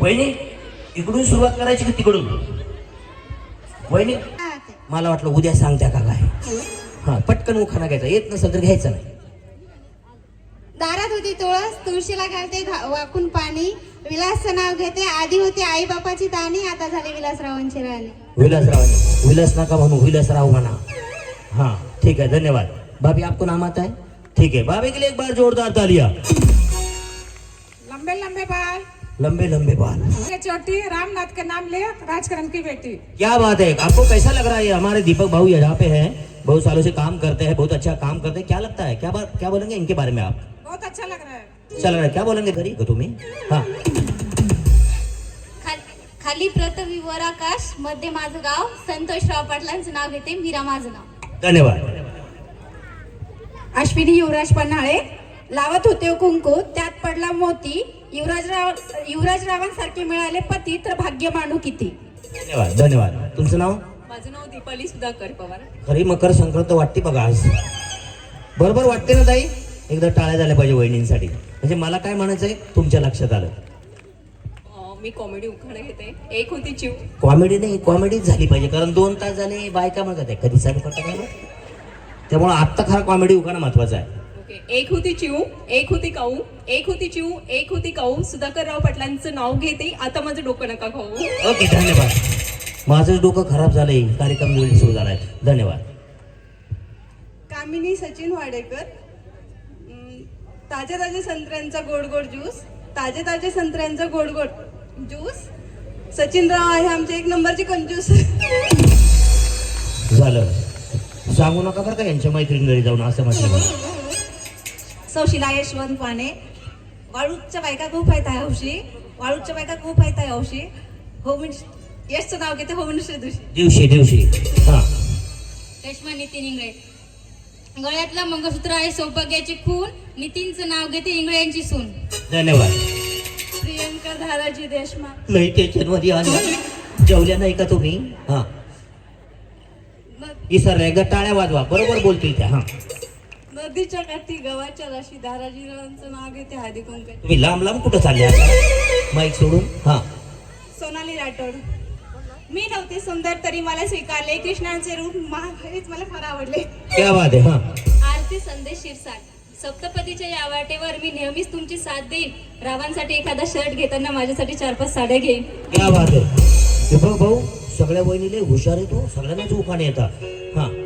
वहिनी इकडून सुरुवात करायची की तिकडून? वहिनी मला वाटलं उद्या सांगत्या का काय? हा पटकन उखाणा घ्यायचा. येत नसेल तर घ्यायचं नाही. दारात होती तुळस तुळशीला घालते घा- वाकून पाणी. विलासचं नाव घेते आधी होती आई बापाची दाणी आता झाली विलासरावांची राणी. विलासराव विलास नका म्हणू विलासराव म्हणा. हाँ ठीक है धन्यवाद. भाभी आपको नाम आता है ठीक है भाभी के लिए एक बार जोरदार तालियां. लंबे लंबे बाल. लंबे लंबे बाल ये चोटी रामनाथ के नाम ले राजकरण की बेटी। क्या बात है? आपको कैसा लग रहा है? हमारे दीपक भाऊ यहाँ पे हैं। बहुत सालों से काम करते हैं बहुत अच्छा काम करते हैं। क्या लगता है? क्या बात क्या बोलेंगे इनके बारे में आप? बहुत अच्छा लग रहा है। चल रहा है। क्या बोलेंगे घरी तुम्ही। हाँ। खाल- पृथ्वी वर आकाशमध्ये माझं गाव संतोषराव पाटलांचं नाव घेते मीरा माझं नाव धन्यवाद. अश्विनी युवराज पन्हाळे लावत होते कुंकू त्यात पडला मोती युवराजराव युवराजरावांसारखे मिळाले पती तर भाग्य मानू किती? धन्यवाद धन्यवाद. तुमचं नाव? माझं नाव दीपाली सुधाकर पवार. खरी मकर संक्रांत वाटते बघा आज. बरोबर वाटते ना ताई? एकदा टाळ्या झाल्या पाहिजे वहिनींसाठी. म्हणजे मला काय म्हणायचंय? तुमच्या लक्षात आलं. अं, मी कॉमेडी उखाणं घेते. एक होती चिव. कॉमेडी नाही कॉमेडीच झाली पाहिजे. कारण दोन तास झाले बायका म्हणतात आहे कधी चालू करता काय त्यामुळे आत्ता खरा कॉमेडी उखाणं महत्त्वाचा आहे. ओके. एक होती चिव एक होती काऊ एक होती चिव एक होती काऊ. सुधाकरराव पाटलांचं नाव घेते. आता माझं डोकं नका खाऊ. ओके धन्यवाद. माझंच डोकं खराब झालंय. कार्यक्रम वेळी सुरू झालाय. धन्यवाद. कामिनी सचिन वाडेकर. अं, ताजे ताजे संत्र्यांचा गोड गोड ज्यूस. ताजे ताजे संत्र्यांचा गोड गोड ज्यूस. सचिनराव आहे आमचे एक नंबरचे कंजूस. झालं. सांगू नका बरं का यांच्या मैत्रिणी घरी जाऊन असं म्हटलं. सौशिला यशवंत पाने। वाळूच्या बायका खूप आहेत आहे हौशी वाळूच्या बायका खूप आहेत आहे हौशी मिनिस- यशचं नाव घेते मिनिस्टर दिवशी. दिवशी दिवशी. हा. रेश्मा नितीन इंगळे. गळ्यातलं मंगळसूत्र आहे सौभाग्याची खून. नितीनचं नाव घेते इंगळे यांची सून. धन्यवाद. प्रियंका धाराजी त्याच्यामध्ये आल्या जेवल्या नाही का तुम्ही? हा. इसरल्या ग टाळ्या वाजवा. बरोबर बोलतील त्या. हा. नदीच्या काठी गव्हाच्या राशी धाराजीरावांचं नाव घेते हळदी कुंकू. तुम्ही लांब लांब कुठं चालले माईक सोडून? हा. सोनाली राठोड. मी नव्हते सुंदर तरी मला स्वीकारले. कृष्णांचे रूप महा हेच मला फार आवडले. क्या बात आहे हा. आरती संदेश शिरसाट. सप्तपदीच्या या वाटेवर मी नेहमीच तुमची साथ देईन. रावांसाठी एखादा शर्ट घेताना माझ्यासाठी चार पाच साड्या घेईन. क्या बात आहे. दीपक भाऊ सगळ्या बहिणीले हुशार येतो सगळ्यांनाच उखाणे येतात. हा.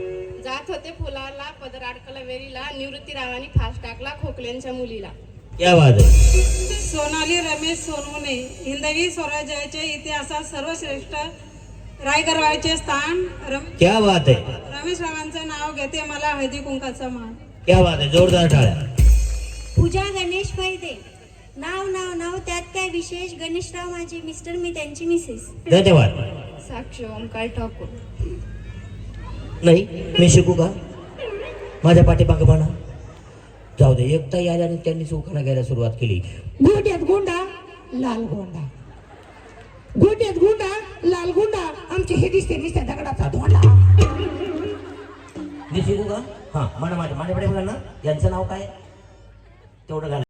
होते फुलाला पदर अडकला वेरीला निवृत्ती रावानी फास टाकला खोकल्यांच्या मुलीला. क्या बात आहे. सोनाली रमेश सोनवणे हिंदवी स्वराज्याचे इतिहासात सर्वश्रेष्ठ रायगरवाडीचे स्थान रम क्या बात आहे. रमेश रावांचं नाव घेते मला हळदी कुंकाचा मान. क्या बात आहे. जोरदार टाळ्या. पूजा गणेश फायदे नाव नाव नाव त्यात काय विशेष? गणेशराव माझे मिस्टर मी त्यांची मिसेस. धन्यवाद. साक्ष ओंकार ठाकूर. नाही मी शिकू का? माझ्या पाठीमागं म्हणा जाऊ दे एकटा यायला आणि त्यांनीच उखाणा घ्यायला सुरुवात केली. गोट्यात गोंडा लाल गोंडा. गोट्यात गोंडा लाल गोंडा. आमचे हे दिसते दिसते दगडाचा धोंडा. मी शिकू का? हा म्हणा माझ्या माझ्याकडे बघा ना यांचं नाव काय? तेवढं घाला.